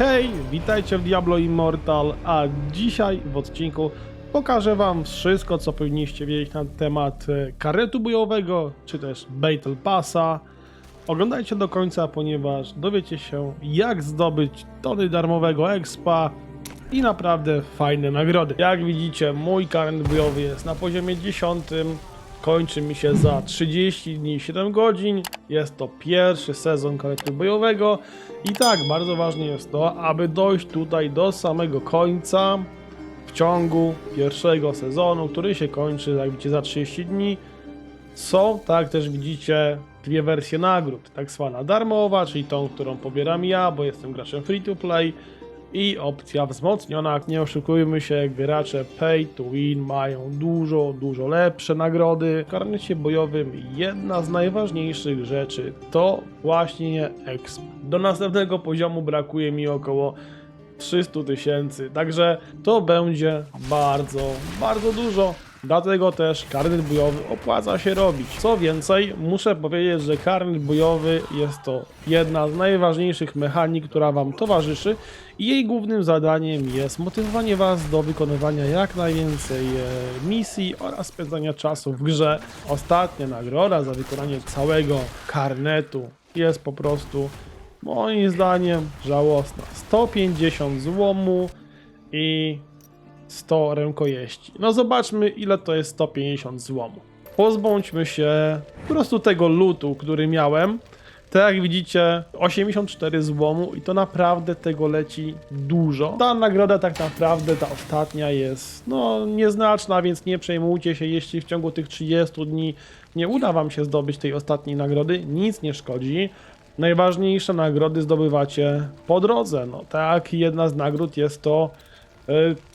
Hej, witajcie w Diablo Immortal, a dzisiaj w odcinku pokażę wam wszystko, co powinniście wiedzieć na temat e, karetu bojowego, czy też Battle Passa. Oglądajcie do końca, ponieważ dowiecie się, jak zdobyć tony darmowego expa i naprawdę fajne nagrody. Jak widzicie, mój karet bojowy jest na poziomie 10. Kończy mi się za 30 dni i 7 godzin. Jest to pierwszy sezon karetu bojowego. I tak, bardzo ważne jest to, aby dojść tutaj do samego końca w ciągu pierwszego sezonu, który się kończy, jak widzicie, za 30 dni. Są, tak też widzicie, dwie wersje nagród. Tak zwana darmowa, czyli tą, którą pobieram ja, bo jestem graczem free to play. I opcja wzmocniona, nie oszukujmy się, gracze pay to win mają dużo, dużo lepsze nagrody. W karnecie bojowym jedna z najważniejszych rzeczy to właśnie exp. Do następnego poziomu brakuje mi około 300 tysięcy, także to będzie bardzo, bardzo dużo. Dlatego też karnet bojowy opłaca się robić. Co więcej, muszę powiedzieć, że karnet bojowy jest to jedna z najważniejszych mechanik, która Wam towarzyszy i jej głównym zadaniem jest motywowanie Was do wykonywania jak najwięcej e, misji oraz spędzania czasu w grze. Ostatnia nagroda za wykonanie całego karnetu jest po prostu moim zdaniem żałosna. 150 złomu i 100 rękojeści. No zobaczmy ile to jest 150 złomu. Pozbądźmy się po prostu tego lutu, który miałem. Tak jak widzicie, 84 złomu i to naprawdę tego leci dużo. Ta nagroda tak naprawdę, ta ostatnia jest no nieznaczna, więc nie przejmujcie się, jeśli w ciągu tych 30 dni nie uda wam się zdobyć tej ostatniej nagrody, nic nie szkodzi. Najważniejsze nagrody zdobywacie po drodze. No tak, jedna z nagród jest to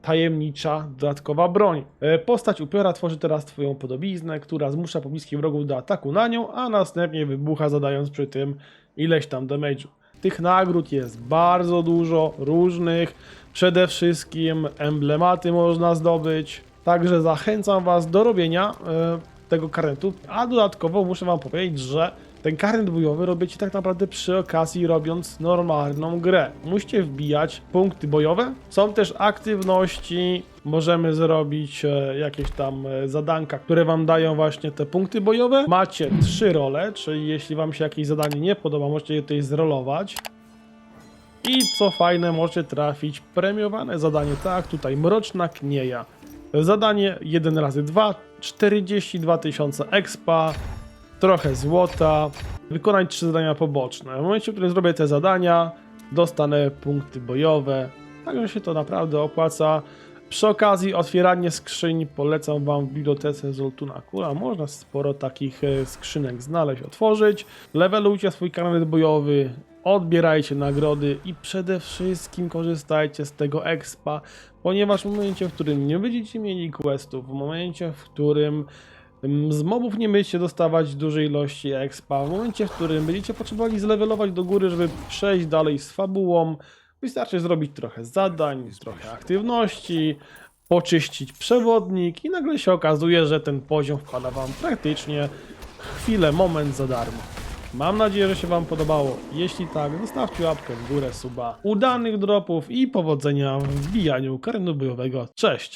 tajemnicza dodatkowa broń. E, Postać upiora tworzy teraz twoją podobiznę, która zmusza pobliskich wrogów do ataku na nią, a następnie wybucha zadając przy tym ileś tam damage'u. Tych nagród jest bardzo dużo, różnych. Przede wszystkim emblematy można zdobyć. Także zachęcam Was do robienia e, tego karnetu, a dodatkowo muszę Wam powiedzieć, że ten karnet bojowy robicie tak naprawdę przy okazji robiąc normalną grę. Musicie wbijać punkty bojowe. Są też aktywności, możemy zrobić e, jakieś tam e, zadanka, które wam dają właśnie te punkty bojowe. Macie trzy role, czyli jeśli wam się jakieś zadanie nie podoba, możecie je tutaj zrolować. I co fajne, możecie trafić premiowane zadanie, tak, tutaj Mroczna Knieja. Zadanie 1 razy 2 42 tysiące expa, trochę złota, wykonać trzy zadania poboczne. W momencie, w którym zrobię te zadania, dostanę punkty bojowe, także się to naprawdę opłaca. Przy okazji otwieranie skrzyń polecam Wam w bibliotece Zoltuna Kula. Można sporo takich e, skrzynek znaleźć, otworzyć. Levelujcie swój karnet bojowy, odbierajcie nagrody i przede wszystkim korzystajcie z tego expa, ponieważ w momencie, w którym nie będziecie mieli questów, w momencie, w którym z mobów nie będziecie dostawać dużej ilości expa, w momencie, w którym będziecie potrzebowali zlevelować do góry, żeby przejść dalej z fabułą, wystarczy zrobić trochę zadań, trochę aktywności, poczyścić przewodnik i nagle się okazuje, że ten poziom wpada Wam praktycznie chwilę, moment za darmo. Mam nadzieję, że się Wam podobało. Jeśli tak, zostawcie łapkę w górę, suba, udanych dropów i powodzenia w wbijaniu karnu bojowego. Cześć!